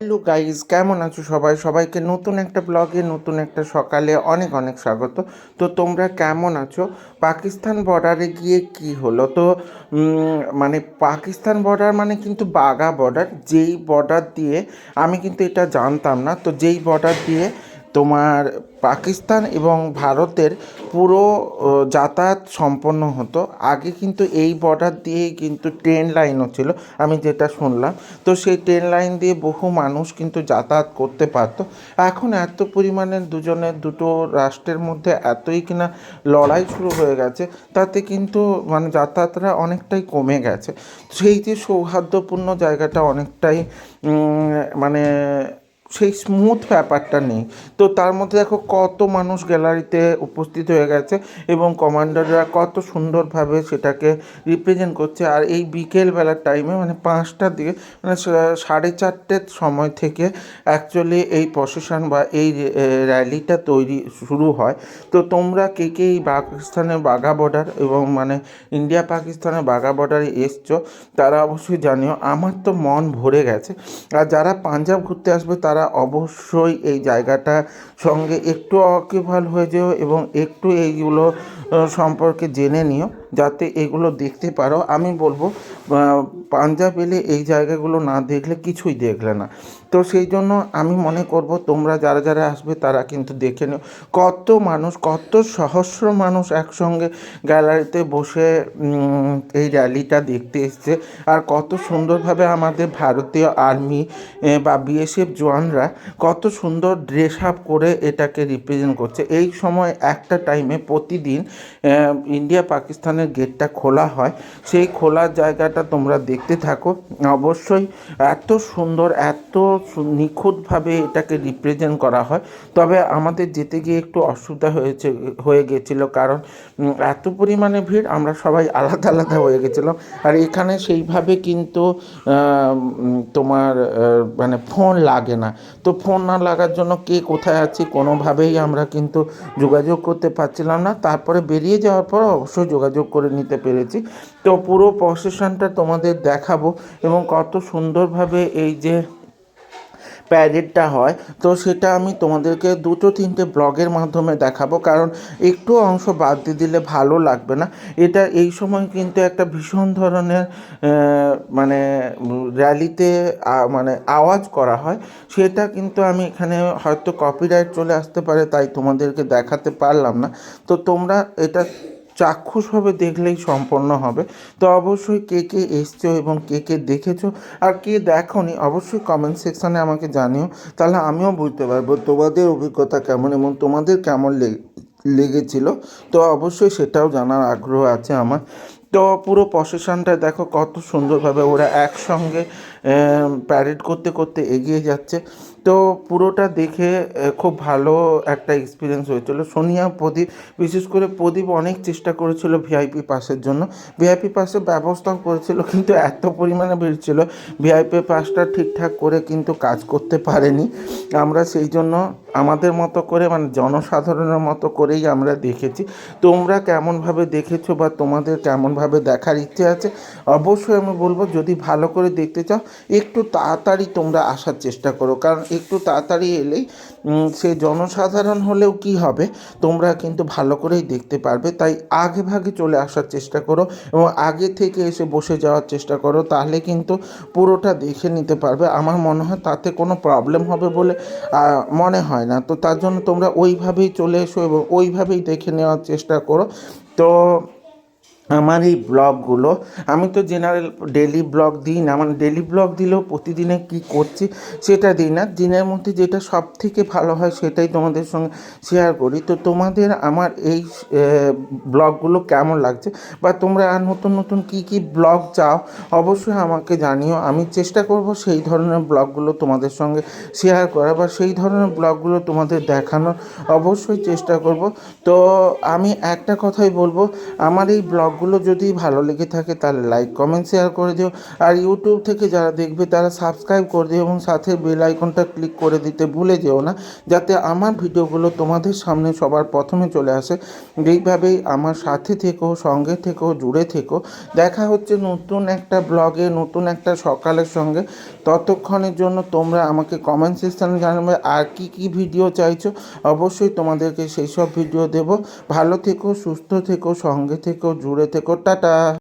Hello guys কেমন আছো সবাই? সবাইকে নতুন একটা ব্লগে নতুন একটা সকালে অনেক অনেক স্বাগত। তো তোমরা কেমন আছো? পাকিস্তান বর্ডারে গিয়ে কি হলো? তো মানে পাকিস্তান বর্ডার মানে কিন্তু বাগা বর্ডার যেই বর্ডার দিয়ে আমি কিন্তু এটা জানতাম না। তো যেই বর্ডার দিয়ে তোমার পাকিস্তান এবং ভারতের পুরো যাতায়াত সম্পন্ন হতো। আগে কিন্তু এই বর্ডার দিয়েই কিন্তু ট্রেন লাইনও ছিল, আমি যেটা শুনলাম। তো সেই ট্রেন লাইন দিয়ে বহু মানুষ কিন্তু যাতায়াত করতে পারতো। এখন এত পরিমাণে দুজনের, দুটো রাষ্ট্রের মধ্যে এতই কিনা লড়াই শুরু হয়ে গেছে, তাতে কিন্তু মানে যাতায়াতটা অনেকটাই কমে গেছে। সেই যে সৌহার্দ্যপূর্ণ জায়গাটা অনেকটাই মানে সেই স্মুথ ব্যাপারটা নেই। তো তার মধ্যে দেখো কত মানুষ গ্যালারিতে উপস্থিত হয়ে গেছে এবং কমান্ডাররা কত সুন্দরভাবে সেটাকে রিপ্রেজেন্ট করছে। আর এই বিকেল বেলার টাইমে মানে পাঁচটার দিকে মানে সাড়ে চারটের সময় থেকে অ্যাকচুয়ালি এই প্রসেশন বা এই র্যালিটা তৈরি শুরু হয়। তো তোমরা কে কে এই পাকিস্তানের বাঘা বর্ডার এবং মানে ইন্ডিয়া পাকিস্তানের বাঘা বর্ডারে এসছো, তারা অবশ্যই জানিও। আমার তো মন ভরে গেছে। আর যারা পাঞ্জাব ঘুরতে আসবে তারা অবশ্যই এই জায়গাটা সঙ্গে একটু অকিভাল হয়ে যেও এবং একটু এইগুলো সম্পর্কে জেনে নিও। যাতে এগুলো দেখতে পারো। আমি বলব পাঞ্জাব এলে এই জায়গাগুলো না দেখলে কিছুই দেখলে না। তো সেই জন্য আমি মনে করব, তোমরা যারা যারা আসবে তারা কিন্তু দেখে নিও। কত মানুষ, কত সহস্র মানুষ একসঙ্গে গ্যালারিতে বসে এই র্যালিটা দেখতে এসছে। আর কত সুন্দরভাবে আমাদের ভারতীয় আর্মি বা বিএসএফ জওয়ানরা কত সুন্দর ড্রেস আপ করে এটাকে রিপ্রেজেন্ট করছে। এই সময় একটা টাইমে প্রতিদিন ইন্ডিয়া ইন্ডিয়া পাকিস্তানের গেটটা খোলা হয়, সেই খোলা জায়গাটা তোমরা দেখতে থাকো। অবশ্যই এত সুন্দর, এত নিখুঁতভাবে এটাকে রিপ্রেজেন্ট করা হয়। তবে আমাদের যেতে গিয়ে একটু অসুবিধা হয়েছে, হয়ে গেছিল কারণ এত পরিমাণে ভিড়, আমরা সবাই আলাদা আলাদা হয়ে গেছিলাম। আর এখানে সেইভাবে কিন্তু তোমার মানে ফোন লাগে না। তো ফোন না লাগার জন্য কে কোথায় আছি কোনোভাবেই আমরা কিন্তু যোগাযোগ করতে পারছিলাম না। তারপরে বেরিয়ে যাওয়ার পর অবশ্যই যোগাযোগ করে নিতে পেরেছি। তো পুরো প্রসেশনটা তোমাদের দেখাবো এবং কত সুন্দরভাবে এই যে প্যারেডটা হয়, তো সেটা আমি তোমাদেরকে দুটো তিনটে ব্লগের মাধ্যমে দেখাবো। কারণ একটু অংশ বাদ দিয়ে দিলে ভালো লাগবে না। এটা এই সময় কিন্তু একটা ভীষণ ধরনের মানে র্যালিতে মানে আওয়াজ করা হয়। সেটা কিন্তু আমি এখানে হয়তো কপিরাইট চলে আসতে পারে, তাই তোমাদেরকে দেখাতে পারলাম না। তো তোমরা এটা চাক্ষুষভাবে দেখলেই সম্পন্ন হবে। তো অবশ্যই কে কে এসছো এবং কে কে দেখেছ আর কে দেখোনি অবশ্যই কমেন্ট সেকশানে আমাকে জানিও। তাহলে আমিও বুঝতে পারব তোমাদের অভিজ্ঞতা কেমন এবং তোমাদের কেমন লেগে লেগেছিল। তো অবশ্যই সেটাও জানার আগ্রহ আছে আমার। তো পুরো প্রসেশনটা দেখো কত সুন্দরভাবে ওরা একসঙ্গে প্যারেড করতে করতে এগিয়ে যাচ্ছে। তো পুরোটা দেখে খুব ভালো একটা এক্সপিরিয়েন্স হয়েছিল। সোনিয়া, প্রদীপ, বিশেষ করে প্রদীপ অনেক চেষ্টা করেছিল ভিআইপি পাসের জন্য। ভিআইপি পাসের ব্যবস্থাও করেছিল, কিন্তু এত পরিমাণে ভিড় ছিল ভিআইপি পাসটা ঠিকঠাক করে কিন্তু কাজ করতে পারেনি। আমরা সেই জন্য আমাদের মতো করে মানে জনসাধারণের মতো করেই আমরা দেখেছি। তোমরা কেমনভাবে দেখেছ বা তোমাদের কেমনভাবে দেখার ইচ্ছে আছে? অবশ্যই আমি বলব, যদি ভালো করে দেখতে চাও একটু তাড়াতাড়ি তোমরা আসার চেষ্টা করো। কারণ একটু তাড়াতাড়ি এলেই সে জনসাধারণ হলেও কি হবে, তোমরা কিন্তু ভালো করেই দেখতে পারবে। তাই আগে ভাগে চলে আসার চেষ্টা করো এবং আগে থেকে এসে বসে যাওয়ার চেষ্টা করো, তাহলে কিন্তু পুরোটা দেখে নিতে পারবে। আমার মনে হয় তাতে কোনো প্রবলেম হবে বলে মনে হয় না। তো তার জন্য তোমরা ওইভাবেই চলে এসো এবং ওইভাবেই দেখে নেওয়ার চেষ্টা করো। তো আমার এই ব্লগগুলো, আমি তো জেনারেল ডেলি ব্লগ দিই না মানে ডেলি ব্লগ দিলেও প্রতিদিনে কি করছি সেটা দিই না। দিনের মধ্যে যেটা সব থেকে ভালো হয় সেটাই তোমাদের সঙ্গে শেয়ার করি। তো তোমাদের আমার এই ব্লগগুলো কেমন লাগছে? বা তোমরা আর নতুন নতুন কি কি ব্লগ চাও, অবশ্যই আমাকে জানিও। আমি চেষ্টা করব সেই ধরনের ব্লগগুলো তোমাদের সঙ্গে শেয়ার করা বা সেই ধরনের ব্লগগুলো তোমাদের দেখানোর। অবশ্যই চেষ্টা করব। তো আমি একটা কথাই বলব, আমার এই ব্লগ ব্লগগুলো যদি ভালো লেগে থাকে তাহলে লাইক কমেন্ট শেয়ার করে দিও। আর ইউটিউব থেকে যারা দেখবে তারা সাবস্ক্রাইব করে দিও এবং সাথে বেল আইকনটা ক্লিক করে দিতে ভুলে যেও না, যাতে আমার ভিডিওগুলো তোমাদের সামনে সবার প্রথমে চলে আসে। এইভাবেই আমার সাথে থেকো, সঙ্গে থেকো, জুড়ে থেকো। দেখা হচ্ছে নতুন একটা ব্লগে, নতুন একটা সকালের সঙ্গে। ততক্ষণের জন্য তোমরা আমাকে কমেন্ট সেকশানে জানাবে আর কি কি ভিডিও চাইছো। অবশ্যই তোমাদেরকে সেই সব ভিডিও দেবো। ভালো থেকো, সুস্থ থেকো, সঙ্গে থেকো, জুড়ে থেকো টাটা।